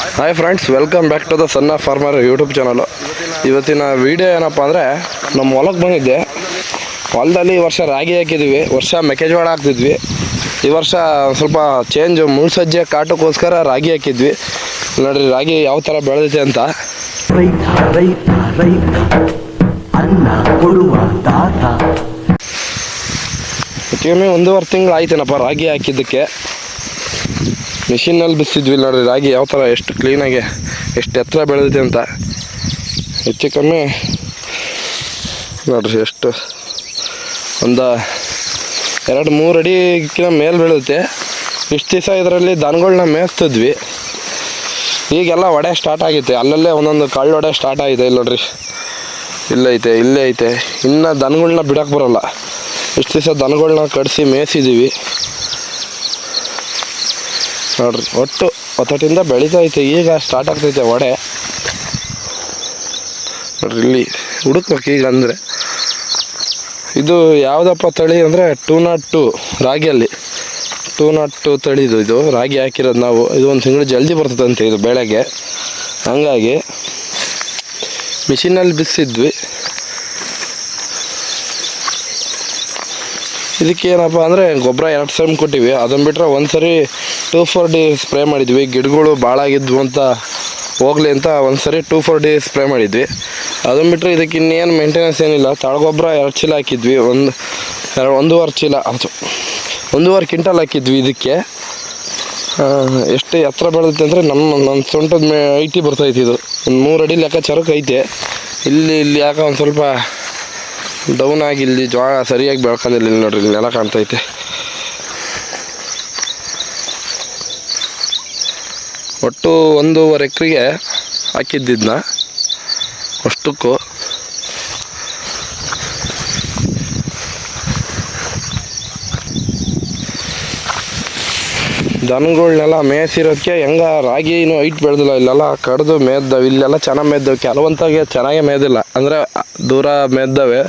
Hi friends welcome back to the Sanna farmer YouTube channel ಇವತ್ತಿನ video ಏನಪ್ಪ ಅಂದರೆ ನಮ್ಮ ಹೊಲಕ್ಕೆ ಬಂದಿದ್ದೆ. ಹೊಲದಲ್ಲಿ ಈ ವರ್ಷ ರಾಗಿ ಹಾಕಿದ್ವಿ ವರ್ಷ ಮೆಕ್ಕೆಜೋಳ ಹಾಕ್ತಿದ್ವಿ. ಈ ವರ್ಷ ಸ್ವಲ್ಪ ಚೇಂಜ್ ಮುಳ್ಸಜ್ಜೆ ಕಾಟಕ್ಕೋಸ್ಕರ ರಾಗಿ ಹಾಕಿದ್ವಿ. ನೋಡ್ರಿ ರಾಗಿ ಯಾವ ಥರ ಬೆಳೆದಿದೆ ಅಂತ. ರೈತ ರೈತ ರೈತ ಅನ್ನ ಕೊಡುವ ದಾತ. ಹೆಚ್ಚು ಒಂದೂವರೆ ತಿಂಗಳು ಆಯ್ತೇನಪ್ಪ ರಾಗಿ ಹಾಕಿದ್ದಕ್ಕೆ. ಮಿಷಿನಲ್ಲಿ ಬಿಸಿದ್ವಿ ನೋಡ್ರಿ, ರಾಗಿ ಯಾವ ಥರ ಎಷ್ಟು ಕ್ಲೀನಾಗಿ ಎಷ್ಟು ಎತ್ತರ ಬೆಳೆದಿದೆ ಅಂತ. ಹೆಚ್ಚು ಕಮ್ಮಿ ನೋಡ್ರಿ, ಎಷ್ಟು? ಒಂದು ಎರಡು ಮೂರು ಅಡಿಗಿನ ಮೇಲೆ ಬೆಳೆಯುತ್ತೆ. ಇಷ್ಟು ದಿವಸ ಇದರಲ್ಲಿ ದನಗಳನ್ನ ಮೇಯಿಸ್ತಿದ್ವಿ. ಈಗೆಲ್ಲ ಒಡೆ ಸ್ಟಾರ್ಟ್ ಆಗೈತೆ ಅಲ್ಲಲ್ಲೇ ಒಂದೊಂದು ಕಳ್ಳು ಒಡೆ ಸ್ಟಾರ್ಟ್ ಆಗಿದೆ, ಇಲ್ಲಿ ನೋಡ್ರಿ. ಇಲ್ಲೈತೆ ಇಲ್ಲೇ ಐತೆ. ಇನ್ನು ದನಗಳನ್ನ ಬಿಡೋಕ್ಕೆ ಬರೋಲ್ಲ. ಇಷ್ಟು ದಿವಸ ದನಗಳನ್ನ ಕಡಿಸಿ ಮೇಯಿಸಿದ್ದೀವಿ ನೋಡ್ರಿ, ಒಟ್ಟು ಒತ್ತಟಿಂದ ಬೆಳೀತಾ ಐತೆ, ಈಗ ಸ್ಟಾರ್ಟ್ ಆಗ್ತೈತೆ ಒಡೆ. ನೋಡ್ರಿ, ಇಲ್ಲಿ ಹುಡುಕ್ಬೇಕು ಈಗ ಅಂದರೆ. ಇದು ಯಾವುದಪ್ಪ ತಳಿ ಅಂದರೆ ಟೂ ನಾಟ್ ಟು, ರಾಗಿಯಲ್ಲಿ. ಟೂ ನಾಟ್ ಟು ತಳಿದು ಇದು ರಾಗಿ ಹಾಕಿರೋದು ನಾವು. ಇದು ಒಂದು ತಿಂಗಳು ಜಲ್ದಿ ಬರ್ತದಂತೆ ಇದು ಬೆಳೆಗೆ. ಹಂಗಾಗಿ ಮಿಷಿನಲ್ಲಿ ಬಿಸಿದ್ವಿ ಇದಕ್ಕೇನಪ್ಪ ಅಂದರೆ ಗೊಬ್ಬರ ಎರಡು ಸಾವಿರ ಕೊಟ್ಟಿವಿ. ಅದನ್ನು ಬಿಟ್ಟರೆ ಒಂದು ಸರಿ ಟೂ ಫೋರ್ ಡಿ ಸ್ಪ್ರೇ ಮಾಡಿದ್ವಿ. ಗಿಡಗಳು ಭಾಳ ಆಗಿದ್ವು ಅಂತ ಹೋಗ್ಲಿ ಅಂತ ಒಂದು ಸರಿ ಟೂ ಫೋರ್ ಡಿ ಸ್ಪ್ರೇ ಮಾಡಿದ್ವಿ. ಅದನ್ನು ಬಿಟ್ಟರೆ ಇದಕ್ಕೆ ಇನ್ನೇನು ಮೇಂಟೆನೆನ್ಸ್ ಏನಿಲ್ಲ. ತಳಗೊಬ್ಬರ ಎರಡು ಚೀಲ ಹಾಕಿದ್ವಿ. ಒಂದು, ಎರಡು, ಒಂದೂವರೆ ಚೀಲ, ಅದು ಒಂದೂವರೆ ಕ್ವಿಂಟಲ್ ಹಾಕಿದ್ವಿ ಇದಕ್ಕೆ. ಎಷ್ಟು ಎತ್ತರ ಬೆಳೆದೈತೆ ಅಂದರೆ ನಮ್ಮ ನನ್ನ ಸೊಂಟದ ಮೇ, ಐಟಿ ಬರ್ತೈತಿ ಇದು. ಒಂದು ಮೂರು ಅಡಿ ಲೆಕ್ಕಾಚಾರಕ್ಕೆ ಐತೆ. ಇಲ್ಲಿ ಇಲ್ಲಿ ಯಾಕೆ ಒಂದು ಸ್ವಲ್ಪ ಡೌನ್ ಆಗಿ ಇಲ್ಲಿ ಜ್ವಾಳ ಸರಿಯಾಗಿ ಬೆಳ್ಕೊಂಡಿಲ್ಲ ಇಲ್ಲಿ ನೆಲ ಕಾಣ್ತೈತೆ. ಒಟ್ಟು ಒಂದೂವರೆ ಎಕರೆಗೆ ಹಾಕಿದ್ದಿದ್ನ. ಅಷ್ಟಕ್ಕೂ. ದನಗಳನ್ನೆಲ್ಲ ಮೇಯಿಸಿರೋಕ್ಕೆ ಹೆಂಗ ರಾಗಿನೂ ಹೈಟ್ ಬೆಳೆದಿಲ್ಲ, ಇಲ್ಲೆಲ್ಲ ಕಡ್ದು ಮೇಯ್ದವು, ಇಲ್ಲೆಲ್ಲ ಚೆನ್ನಾಗಿ ಮೇದ್ದವು ಕೆಲವಂತಾಗೆ ಚೆನ್ನಾಗೇ ಮೇದಿಲ್ಲ ಅಂದರೆ ದೂರ ಮೇದ್ದವೆ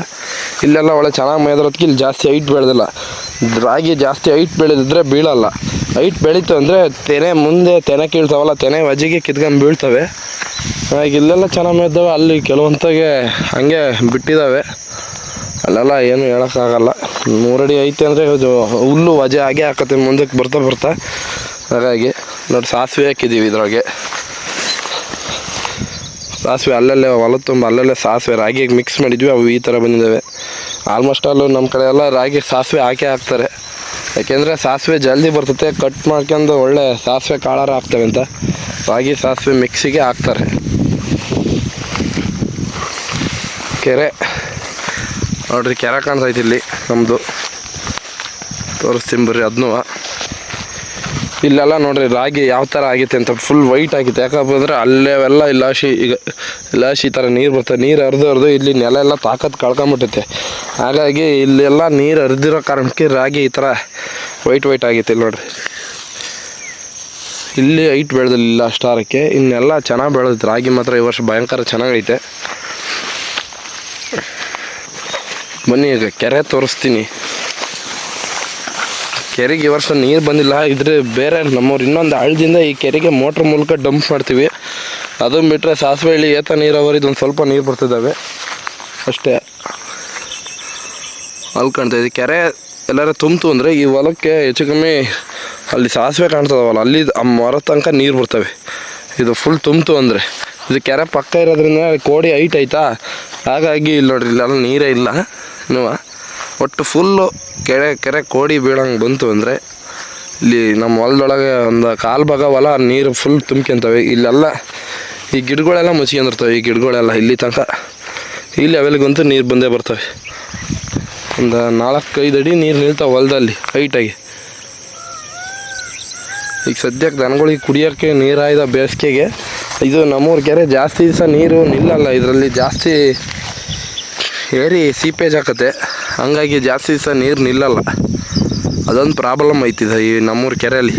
ಇಲ್ಲೆಲ್ಲ ಒಳ್ಳೆ ಚೆನ್ನಾಗಿ ಮೇದಿರೋದಕ್ಕೆ ಇಲ್ಲಿ ಜಾಸ್ತಿ ಹೈಟ್ ಬೆಳೆದಿಲ್ಲ. ರಾಗಿ ಜಾಸ್ತಿ ಹೈಟ್ ಬೆಳೆದಿದ್ರೆ ಬೀಳಲ್ಲ. ಹೈಟ್ ಬೆಳೀತು ಅಂದರೆ ತೆನೆ ಮುಂದೆ ತೆನೆ ಕೀಳ್ತಾವಲ್ಲ, ತೆನೆ ವಜಿಗೆ ಕಿತ್ಕೊಂಡು ಬೀಳ್ತವೆ. ಹಾಗೆ ಇಲ್ಲೆಲ್ಲ ಚೆನ್ನಾಗಿ ಇದ್ದಾವೆ ಅಲ್ಲಿ ಕೆಲವೊಂದಾಗೆ ಹಂಗೆ ಬಿಟ್ಟಿದ್ದಾವೆ ಅಲ್ಲೆಲ್ಲ ಏನು ಹೇಳೋಕ್ಕಾಗಲ್ಲ. ಮೂರಡಿ ಐತೆ ಅಂದರೆ ಇದು ಹುಲ್ಲು ವಜೆ ಹಾಗೆ ಹಾಕತ್ತೆ, ಮುಂದಕ್ಕೆ ಬರ್ತಾ ಬರ್ತಾ. ಹಾಗಾಗಿ ನೋಡಿ, ಸಾಸಿವೆ ಹಾಕಿದ್ದೀವಿ ಇದ್ರೊಳಗೆ ಸಾಸಿವೆ ಅಲ್ಲಲ್ಲೇ ಹೊಲ ತುಂಬ ಅಲ್ಲಲ್ಲೇ ಸಾಸಿವೆ ರಾಗಿಗೆ ಮಿಕ್ಸ್ ಮಾಡಿದ್ವಿ, ಅವು ಈ ಥರ ಬಂದಿದ್ದಾವೆ. ಆಲ್ಮೋಸ್ಟ್ ಆಲ್ ನಮ್ಮ ಕಡೆ ಎಲ್ಲ ರಾಗಿ ಸಾಸಿವೆ ಹಾಕೇ ಹಾಕ್ತಾರೆ. ಯಾಕೆಂದರೆ ಸಾಸಿವೆ ಜಲ್ದಿ ಬರ್ತತೆ ಕಟ್ ಮಾಡ್ಕೊಂಡು ಒಳ್ಳೆ ಸಾಸಿವೆ ಕಾಳಾರ ಹಾಕ್ತವೆ ಅಂತ. ರಾಗಿ ಸಾಸಿವೆ ಮಿಕ್ಸಿಗೆ ಹಾಕ್ತಾರೆ. ಕೆರೆ. ನೋಡ್ರಿ ಕೆರೆ ಕಾಣ್ತೈತಿ ಇಲ್ಲಿ ನಮ್ಮದು ತೋರಿಸ್ತೀನಿ ಬರ್ರಿ ಅದನ್ನೂ ಇಲ್ಲೆಲ್ಲ ನೋಡ್ರಿ, ರಾಗಿ ಯಾವ ಥರ ಆಗೈತೆ ಅಂತ ಫುಲ್ ವೈಟ್ ಆಗಿತ್ತು ಯಾಕಪ್ಪ ಅಂದರೆ ಅಲ್ಲೇವೆಲ್ಲ ಇಲಾಶಿ ಈಗ ಇಲ್ಲಾಶಿ ಈ ಥರ ನೀರು ಬರ್ತದೆ. ನೀರು ಹರಿದು ಹರಿದು ಇಲ್ಲಿ ನೆಲ ಎಲ್ಲ ತಾಕತ್ತು ಕಳ್ಕೊಂಬಿಟ್ಟೈತೆ. ಹಾಗಾಗಿ ಇಲ್ಲೆಲ್ಲ ನೀರು ಹರಿದಿರೋ ಕಾರಣಕ್ಕೆ ರಾಗಿ ಈ ಥರ ವೈಟ್ ವೈಟ್ ಆಗೈತೆ ಇಲ್ಲಿ ನೋಡ್ರಿ. ಇಲ್ಲಿ ಹೈಟ್ ಬೆಳೆದಿಲ್ಲ ಅಷ್ಟಾರಕ್ಕೆ ಇನ್ನೆಲ್ಲ ಚೆನ್ನಾಗಿ ಬೆಳೆದಿತ್ತು ರಾಗಿ ಮಾತ್ರ ಈ ವರ್ಷ ಭಯಂಕರ ಚೆನ್ನಾಗೈತೆ. ಬನ್ನಿ ಈಗ ಕೆರೆ ತೋರಿಸ್ತೀನಿ. ಕೆರೆಗೆ ಈ ವರ್ಷ ನೀರು ಬಂದಿಲ್ಲ. ಇದ್ರೆ ಬೇರೆ ನಮ್ಮವ್ರು ಇನ್ನೊಂದು ಹಳ್ಳದಿಂದ ಈ ಕೆರೆಗೆ ಮೋಟ್ರ್ ಮೂಲಕ ಡಂಪ್ ಮಾಡ್ತೀವಿ. ಅದನ್ನು ಬಿಟ್ಟರೆ ಸಾಸಿವೆ ಹಳ್ಳಿ ಏತ ನೀರಾವರಿದು ಇದೊಂದು ಸ್ವಲ್ಪ ನೀರು ಬರ್ತಿದ್ದಾವೆ ಅಷ್ಟೇ. ಅಲ್ಲಿ ಕಾಣ್ತಾ ಇದೆ. ಕೆರೆ ಎಲ್ಲರೂ ತುಂಬಿತು ಅಂದರೆ ಈ ಹೊಲಕ್ಕೆ ಹೆಚ್ಚು ಕಮ್ಮಿ ಅಲ್ಲಿ ಸಾಸಿವೆ ಕಾಣ್ತದವಲ್ಲ, ಅಲ್ಲಿ ಆ ಮರ ತನಕ ನೀರು ಬರ್ತವೆ. ಇದು ಫುಲ್ ತುಂಬಿತು ಅಂದರೆ. ಇದು ಕೆರೆ ಪಕ್ಕ ಇರೋದ್ರಿಂದ ಕೋಡಿ ಹೈಟ್ ಐತಾ ಹಾಗಾಗಿ ಇಲ್ಲಿ ನೋಡ್ರಿ, ಇಲ್ಲೆಲ್ಲ ನೀರೇ ಇಲ್ಲ. ನೀವು ಒಟ್ಟು ಫುಲ್ಲು ಕೆರೆ ಕೆರೆ ಕೋಡಿ ಬೀಳಂಗೆ ಬಂತು ಅಂದರೆ ಇಲ್ಲಿ ನಮ್ಮ ಹೊಲದೊಳಗೆ ಒಂದು ಕಾಲು ಭಾಗ ಹೊಲ, ನೀರು ಫುಲ್ ತುಂಬ್ಕೊಂತವೆ. ಇಲ್ಲೆಲ್ಲ ಈ ಗಿಡಗಳೆಲ್ಲ ಮುಚ್ಕೊಂಡಿರ್ತವೆ, ಈ ಗಿಡಗಳೆಲ್ಲ ಇಲ್ಲಿ ತನಕ. ಇಲ್ಲಿ ಲೆವೆಲ್ಗಂತೂ ನೀರು ಬಂದೇ ಬರ್ತವೆ. ಒಂದು ನಾಲ್ಕೈದು ಅಡಿ ನೀರು ನಿಲ್ತಾವೆ ಹೊಲದಲ್ಲಿ ಹೈಟಾಗಿ ಈಗ ಸದ್ಯಕ್ಕೆ ದನಗಳಿಗೆ ಕುಡಿಯೋಕ್ಕೆ ನೀರಾಯ್ದ ಬೇಸಿಗೆಗೆ ಇದು ನಮ್ಮೂರ ಕೆರೆ ಜಾಸ್ತಿ ದಿವಸ ನೀರು ನಿಲ್ಲಲ್ಲ. ಇದರಲ್ಲಿ ಜಾಸ್ತಿ ಏರಿ ಸೀಪೇಜ್ ಹಾಕತ್ತೆ ಹಂಗಾಗಿ ಜಾಸ್ತಿ ದಿವಸ ನೀರು ನಿಲ್ಲಲ್ಲ. ಅದೊಂದು ಪ್ರಾಬ್ಲಮ್ ಐತಿದೆ ಈ ನಮ್ಮೂರು ಕೆರೆಯಲ್ಲಿ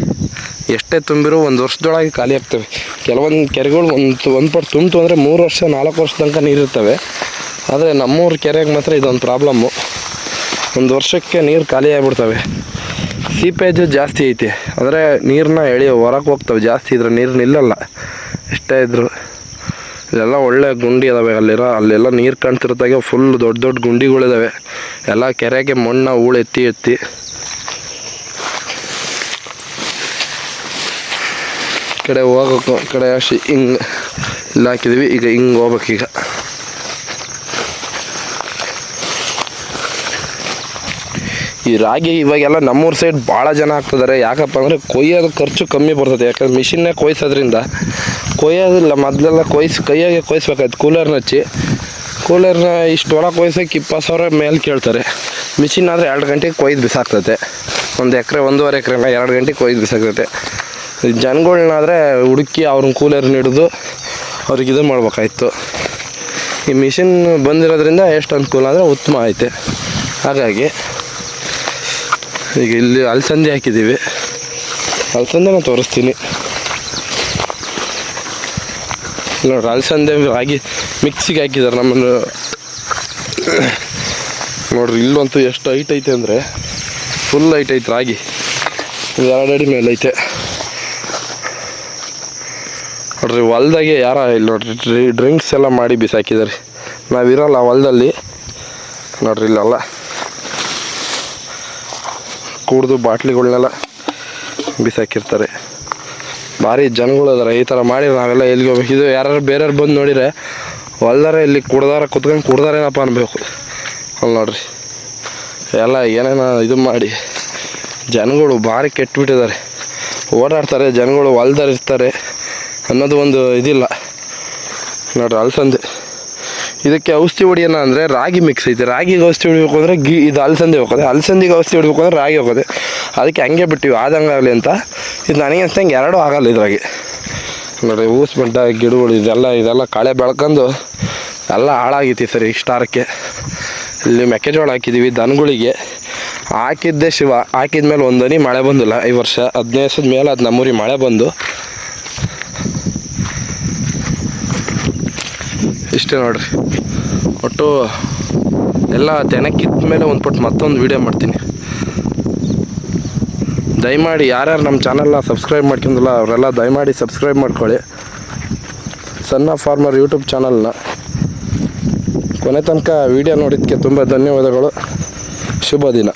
ಎಷ್ಟೇ ತುಂಬಿರೋ ಒಂದು ವರ್ಷದೊಳಗೆ ಖಾಲಿ ಆಗ್ತವೆ. ಕೆಲವೊಂದು ಕೆರೆಗಳು ಒಂದು ಒಂದು ಪಟ್ಟು ತುಂಬಿತು ಅಂದರೆ ಮೂರು ವರ್ಷ, ನಾಲ್ಕು ವರ್ಷ ತನಕ ನೀರಿರ್ತವೆ ಆದರೆ ನಮ್ಮೂರು ಕೆರೆಗೆ ಮಾತ್ರ ಇದೊಂದು ಪ್ರಾಬ್ಲಮ್ಮು ಒಂದು ವರ್ಷಕ್ಕೆ ನೀರು ಖಾಲಿ ಆಗಿಬಿಡ್ತವೆ. ಸೀಪೇಜ್ ಜಾಸ್ತಿ ಐತಿ. ಅಂದರೆ ನೀರನ್ನ ಎಳಿ ಹೊರಗೆ ಹೋಗ್ತವೆ ಜಾಸ್ತಿ ಇದ್ರೆ ನೀರು ನಿಲ್ಲಲ್ಲ. ಎಷ್ಟೇ ಇದ್ರು. ಇಲ್ಲೆಲ್ಲ ಒಳ್ಳೆ ಗುಂಡಿ ಅದಾವೆ. ಅಲ್ಲಿರೋ ಅಲ್ಲೆಲ್ಲ ನೀರು ಕಾಣ್ತಿರ್ತಾಗೆ ಫುಲ್ ದೊಡ್ಡ ದೊಡ್ಡ ಗುಂಡಿಗಳಿದಾವೆ. ಎಲ್ಲ ಕೆರೆಗೆ ಮಣ್ಣು ಹೂಳು ಎತ್ತಿ ಎತ್ತಿ. ಕಡೆ ಹೋಗಬೇಕು ಕಡೆ ಅಷ್ಟು ಹಿಂಗೆ ಇಲ್ಲಿ ಹಾಕಿದ್ವಿ. ಈಗ ಹಿಂಗೆ ಹೋಗ್ಬೇಕೀಗ. ಈ ರಾಗಿ ಇವಾಗೆಲ್ಲ ನಮ್ಮೂರ ಸೈಡ್ ಭಾಳ ಜನ ಹಾಕ್ತಿದ್ದಾರೆ ಯಾಕಪ್ಪ ಅಂದರೆ ಕೊಯ್ಯೋದು ಖರ್ಚು ಕಮ್ಮಿ ಬರ್ತದೆ. ಯಾಕಂದ್ರೆ ಮಿಷಿನ್ನೇ ಕೊಯ್ಸೋದ್ರಿಂದ ಕೊಯ್ಯೋದಿಲ್ಲ, ಮೊದಲೆಲ್ಲ ಕೊಯ್ಸಿ, ಕೈಯಾಗೆ ಕೊಯ್ಸ್ಬೇಕಾಯ್ತು ಕೂಲರ್ನ ಹಚ್ಚಿ. ಕೂಲರ್ನ ಇಷ್ಟು ಒಳ ಕೊಯ್ಸೋಕೆ ಇಪ್ಪತ್ತು ಸಾವಿರ ಮೇಲೆ ಕೇಳ್ತಾರೆ. ಮಿಷಿನ್ ಆದರೆ ಎರಡು ಗಂಟೆಗೆ ಕೊಯ್ದು ಬಿಸಾಕ್ತೈತೆ. ಒಂದು ಎಕರೆ, ಒಂದೂವರೆ ಎಕರೆನ ಎರಡು ಗಂಟೆಗೆ ಕೊಯ್ದು ಬಿಸಾಕ್ತೈತೆ. ಈ ಜನಗಳ್ನಾದ್ರೆ ಹುಡುಕಿ ಅವ್ರನ್ನ ಕೂಲರ್ನ ಹಿಡಿದು ಅವ್ರಿಗೆ ಇದು ಮಾಡ್ಬೇಕಾಯ್ತು. ಈ ಮಿಷಿನ್ ಬಂದಿರೋದ್ರಿಂದ ಎಷ್ಟು ಅನುಕೂಲ ಅಂದರೆ ಉತ್ತಮ ಐತೆ. ಹಾಗಾಗಿ ಈಗ ಇಲ್ಲಿ ಅಲಸಂದೆ ಹಾಕಿದ್ದೀವಿ. ನಾನು ತೋರಿಸ್ತೀನಿ ಇಲ್ಲಿ ನೋಡ್ರಿ ಅಲಸಂದೆ ರಾಗಿ ಮಿಕ್ಸಿಗೆ ಹಾಕಿದ್ದಾರೆ ನಮ್ಮನ್ನು. ನೋಡ್ರಿ ಇಲ್ಲಂತೂ ಎಷ್ಟು ಹೈಟ್ ಐತೆ ಅಂದರೆ ಫುಲ್ ಹೈಟ್ ಐತೆ ರಾಗಿ. ಎರಡು ಅಡಿ ಮೇಲೆ ಐತೆ. ನೋಡ್ರಿ, ಹೊಲ್ದಾಗೆ ಯಾರ ಇಲ್ಲಿ ನೋಡ್ರಿ, ಡ್ರಿ ಡ್ರಿಂಕ್ಸ್ ಎಲ್ಲ ಮಾಡಿ ಬಿಸಾಕಿದ್ದಾರೆ ನಾವಿರಲ್ಲ ಹೊಲದಲ್ಲಿ. ನೋಡ್ರಿ, ಇಲ್ಲೆಲ್ಲ ಕುಡ್ದು ಬಾಟ್ಲಿಗಳನ್ನೆಲ್ಲ ಬಿಸಾಕಿರ್ತಾರೆ. ಭಾರಿ ಜನಗಳು ಅದಾರ ಈ ಥರ ಮಾಡಿ ನಾವೆಲ್ಲ ಎಲ್ಲಿಗೆ ಹೋಗ್ಬೇಕು? ಇದು ಯಾರು ಬೇರೆಯವ್ರು ಬಂದು ನೋಡಿದ್ರೆ ಹೊಲ್ದಾರ, ಇಲ್ಲಿ ಕುಡ್ದಾರ, ಕುತ್ಕೊಂಡು ಕುಡ್ದಾರೇನಪ್ಪ ಅನ್ಬೇಕು? ಅಲ್ಲಿ ನೋಡ್ರಿ. ಎಲ್ಲ ಏನೇನೋ ಇದು ಮಾಡಿ. ಜನಗಳು ಭಾರಿ ಕೆಟ್ಬಿಟ್ಟಿದ್ದಾರೆ. ಓಡಾಡ್ತಾರೆ, ಜನಗಳು ಹೊಲ್ದಾರ ಇರ್ತಾರೆ ಅನ್ನೋದು ಒಂದು ಇದಿಲ್ಲ. ನೋಡ್ರಿ ಅಲಸಂದೆ ಇದಕ್ಕೆ ಔಷಧಿ ಹೊಡಿಯೋಣ ಅಂದರೆ ರಾಗಿ ಮಿಕ್ಸ್ ಐತೆ. ರಾಗಿಗೆ ಔಷಧಿ ಹೊಡಿಬೇಕು ಅಂದರೆ ಗಿ ಇದು ಅಲಸಂದೆ ಹೋಗೋದೆ. ಅಲಸಂದಿಗೆ ಔಷಧಿ ಹೊಡಿಬೇಕು ಅಂದರೆ ರಾಗಿ ಹೋಗೋದೆ. ಅದಕ್ಕೆ ಹಂಗೆ ಬಿಟ್ಟಿವಿ. ಆದಂಗಾಗ್ಲಿ ಅಂತ ಇದು ನನಗೆ ಅನ್ಸ್ದಂಗೆ ಎರಡೂ ಆಗಲ್ಲ ಇದ್ರಾಗೆ. ನೋಡಿ, ಊಸ್ ಬಂಟ ಗಿಡಗಳು, ಇದೆಲ್ಲ ಇದೆಲ್ಲ ಕಳೆ ಬೆಳ್ಕೊಂಡು ಎಲ್ಲ ಹಾಳಾಗೈತಿ ಸರಿ ಇಷ್ಟಾರಕ್ಕೆ ಇಲ್ಲಿ ಮೆಕ್ಕೆಜೋಳ ಹಾಕಿದ್ದೀವಿ ದನಗಳಿಗೆ. ಹಾಕಿದ್ದೆ ಶಿವ ಹಾಕಿದ್ಮೇಲೆ ಒಂದು ಹನಿ ಮಳೆ ಬಂದಿಲ್ಲ ಈ ವರ್ಷ. ಹದಿನೈದು ಮೇಲೆ ಅದು ನಮ್ಮೂರಿಗೆ ಮಳೆ ಬಂದು. ಇಷ್ಟೇ ನೋಡ್ರಿ. ಒಟ್ಟು ಎಲ್ಲ ತೆನಕ್ಕಿದ್ದ ಮೇಲೆ ಒಂದು ಪಟ್ಟು ಮತ್ತೊಂದು ವೀಡಿಯೋ ಮಾಡ್ತೀನಿ. ದಯಮಾಡಿ ಯಾರ್ಯಾರು ನಮ್ಮ ಚಾನಲ್ನ ಸಬ್ಸ್ಕ್ರೈಬ್ ಮಾಡ್ಕೊಂಡಿಲ್ಲ, ಅವರೆಲ್ಲ ದಯಮಾಡಿ ಸಬ್ಸ್ಕ್ರೈಬ್ ಮಾಡ್ಕೊಳ್ಳಿ. ಸಣ್ಣ ಫಾರ್ಮರ್ ಯೂಟ್ಯೂಬ್ ಚಾನಲ್ನ. ಕೊನೆ ತನಕ ವಿಡಿಯೋ ನೋಡಿದ್ದಕ್ಕೆ ತುಂಬ ಧನ್ಯವಾದಗಳು. ಶುಭ ದಿನ.